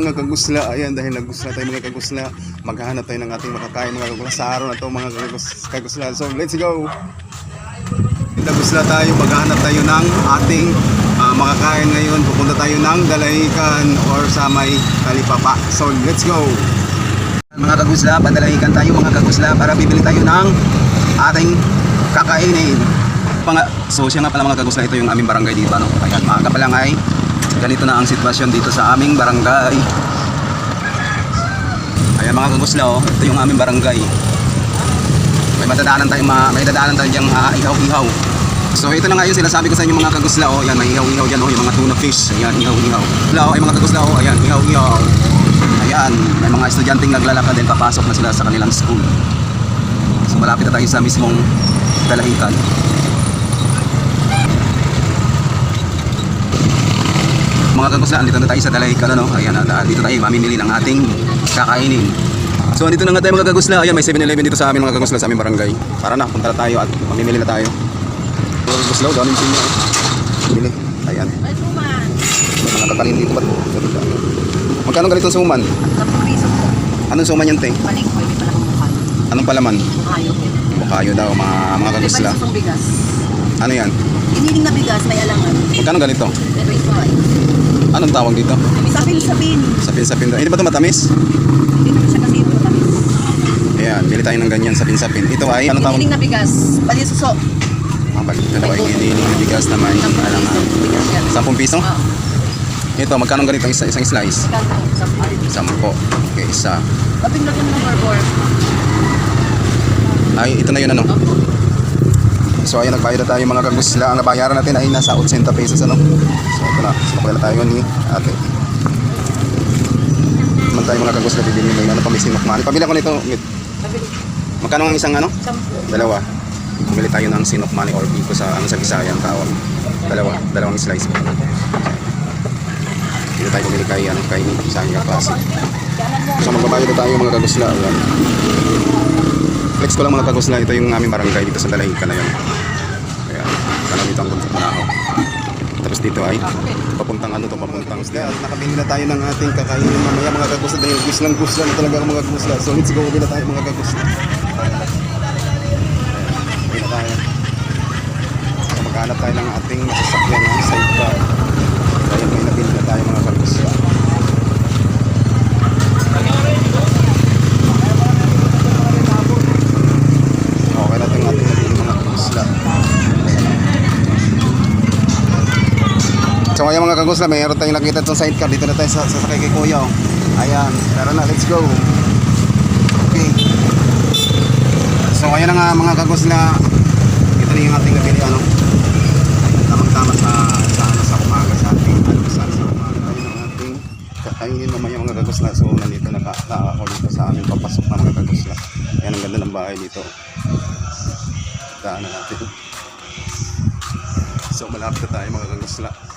mga kagusla, ayan dahil nagusla tayo mga kagusla, maghahanap tayo ng ating makakain mga kagusla sa araw na to mga kagus- kagusla. So let's go! Kagusla tayo, maghahanap tayo ng ating ah, makakain ngayon. Pupunta tayo ng Dalahican or sa may Talipapa. So let's go! Mga kagusla, padalahikan tayo mga kagusla para bibili tayo ng ating kakainin. So siya nga pala mga kagusla, ito yung aming barangay dito. Ano? Ayan, maaga pa lang ay ganito na ang sitwasyon dito sa aming barangay. Ayan mga kagusla, oh, ito yung aming barangay. May madadaanan tayo, ma may dadaanan tayo diyang ah, ihaw-ihaw. So ito na nga yung sinasabi ko sa inyo mga kagusla, oh, yan, may ihaw-ihaw dyan, oh, yung mga tuna fish. Ayan, ihaw-ihaw. Hello, ay mga kagusla, oh, ayan, ihaw-ihaw. Ayan, may mga estudyanteng naglalakad din, papasok na sila sa kanilang school. So malapit na tayo sa mismong dalahikan. Mga kagusla, andito na tayo sa dalahikan, ano? Ayan, at ah, dito tayo mamimili ng ating kakainin. So andito na nga tayo mga kagusla. Ayan, may 7-Eleven dito sa amin mga kagusla sa aming barangay. Tara na, punta na tayo at mamimili na tayo. Mga kagusla, oh, daming sinyo. Bili. Ayan. May mga kakanin dito ba? Magkano ganitong suman? Sampung piso po. Anong suman yan, te? Balik ko, hindi pala kumukha. Anong palaman? Ayaw. Bukayo daw, mga, mga May kagusla. Ano yan? Iniling na bigas, may alangan. Magkano ganito? Anong tawag dito? Sapin-sapin. Sapin-sapin. Hindi ba ito matamis? Hindi naman siya kasi ito matamis. Ayan, bili tayo ng ganyan, sapin-sapin. Ito ay, anong tawag? Iniling na bigas. Bali suso. Ah, balik. Dalawa yung hinihiling na bigas na may Sampung alang piso. Bigas yan. 10 piso? Oo. Ito, magkano ganito isa, isang slice? Sampung. Sampo. Okay, isa. Labing lagyan ng burger. Ay, ito na yun ano. So ayun, nagbayad na tayo mga kagusla. Ang nabayaran natin ay nasa 80 pesos ano. So ito na, sumakay na tayo ni ate. Naman tayo mga kagusla, bibili mo ano pa may sinok mali. Pabili ako nito. Magkano ang isang ano? Dalawa. Bumili tayo ng sinok mali or pico sa ano sa Bisaya ang tawag. Dalawa, dalawang slice. Dito tayo bumili kay ano kay Bisaya Pasig. So magbabayad na tayo mga kagusla. Ayan. Flex ko lang mga kagusla. Ito yung aming barangay dito sa Dalahican na yan. Kaya, dito ang punta na Tapos dito ay papuntang ano to, papuntang At nakabili na tayo ng ating kakainin mamaya mga kagusla dahil guslang gusla na talaga ang mga kagusla. So let's go, na tayo mga kagusla. Uwi na tayo. So maghanap tayo ng ating masasakyan ng sidecar. Dahil may nabili na tayo mga kagusla. Ngayon mga kagusla, mayroon tayong nakita itong sidecar. Dito na tayo sa sasakay kay Kuya. Ayan, tara na, let's go. Okay. So ngayon na nga mga kagusla, ito na yung ating nabili ano. Tamang-tama sa sa ano sa umaga sa ating ano sa sa umaga. Ayun ang ating kakainin mamaya mga kagusla. So nandito naka ako dito sa aming papasok na mga kagusla. Ayan ang ganda ng bahay dito. Daanan natin. So malapit na tayo mga kagusla.